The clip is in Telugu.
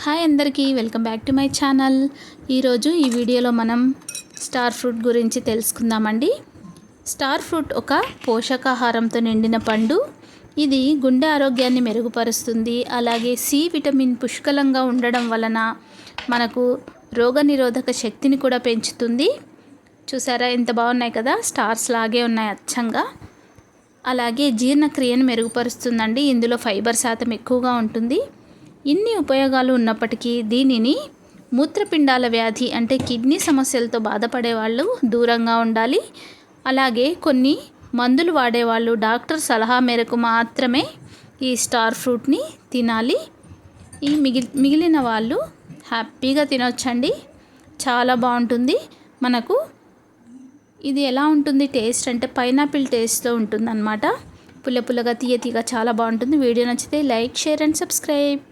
హాయ్ అందరికీ welcome back to my channel. ఈరోజు ఈ వీడియోలో మనం స్టార్ ఫ్రూట్ గురించి తెలుసుకుందామండి. స్టార్ ఫ్రూట్ ఒక పోషకాహారంతో నిండిన పండు. ఇది గుండె ఆరోగ్యాన్ని మెరుగుపరుస్తుంది. అలాగే సి విటమిన్ పుష్కలంగా ఉండడం వలన మనకు రోగనిరోధక శక్తిని కూడా పెంచుతుంది. చూసారా ఎంత బాగున్నాయి కదా? స్టార్స్ లాగే ఉన్నాయి అచ్చంగా. అలాగే జీర్ణక్రియను మెరుగుపరుస్తుందండి. ఇందులో ఫైబర్ శాతం ఎక్కువగా ఉంటుంది. ఇన్ని ఉపయోగాలు ఉన్నప్పటికీ దీనిని మూత్రపిండాల వ్యాధి అంటే కిడ్నీ సమస్యలతో బాధపడే వాళ్ళు దూరంగా ఉండాలి. అలాగే కొన్ని మందులు వాడేవాళ్ళు డాక్టర్ సలహా మేరకు మాత్రమే ఈ స్టార్ ఫ్రూట్ని తినాలి. ఈ మిగిలి మిగిలిన వాళ్ళు హ్యాపీగా తినొచ్చండి. చాలా బాగుంటుంది. మనకు ఇది ఎలా ఉంటుంది టేస్ట్ అంటే పైనాపిల్ టేస్ట్తో ఉంటుంది అనమాట పుల్ల పుల్లగా తీయ తీయగా చాలా బాగుంటుంది. వీడియో నచ్చితే లైక్ షేర్ అండ్ సబ్స్క్రైబ్.